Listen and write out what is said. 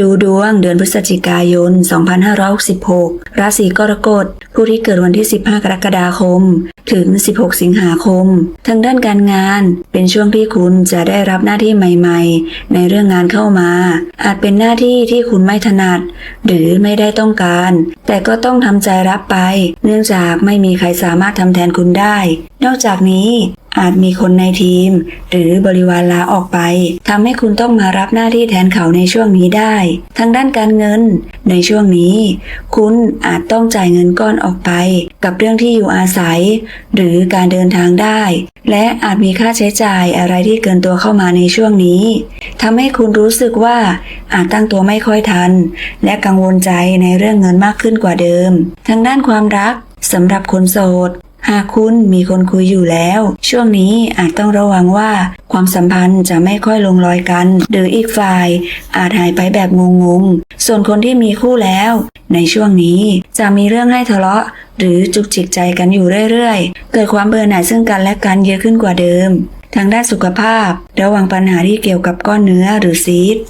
ดูดวงเดือนพฤศจิกายน 2566 ราศีกรกฎ ผู้ที่เกิดวันที่ 15 กรกฎาคม ถึง 16 สิงหาคม ทางด้านการงานเป็นช่วงที่คุณจะได้รับหน้าที่ใหม่ ๆ ในเรื่องงานเข้ามา อาจเป็นหน้าที่ที่คุณไม่ถนัด หรือไม่ได้ต้องการ แต่ก็ต้องทำใจรับไป เนื่องจากไม่มีใครสามารถทำแทนคุณได้ นอกจากนี้ อาจมีคนในทีม หรือบริวารลาออกไปทำให้คุณต้องมารับหน้าที่แทนเขาในช่วงนี้ได้ ทางด้านการเงิน ในช่วงนี้ คุณอาจต้องจ่ายเงินก้อนออกไป กับเรื่องที่อยู่อาศัย หรือการเดินทางได้ และอาจมีค่าใช้จ่ายอะไรที่เกินตัวเข้ามาในช่วงนี้ทำให้คุณรู้สึกว่าอาจตั้งตัวไม่ค่อยทัน และกังวลใจในเรื่องเงินมากขึ้นกว่าเดิม ทางด้านความรักสำหรับคนโสด หากคุณมีคนคุยอยู่แล้ว ช่วงนี้อาจต้องระวังว่า ความสัมพันธ์จะไม่ค่อยลงรอยกัน หรืออีกฝ่าย อาจหายไปแบบงงๆ ส่วนคนที่มีคู่แล้ว ในช่วงนี้จะมีเรื่องให้ทะเลาะ หรือจุกจิกใจกันอยู่เรื่อยๆ เกิดความเบื่อหน่ายซึ่งกันและกันเยอะขึ้นกว่าเดิม ทางด้านสุขภาพ ระวังปัญหาที่เกี่ยวกับก้อนเนื้อหรือซีสต์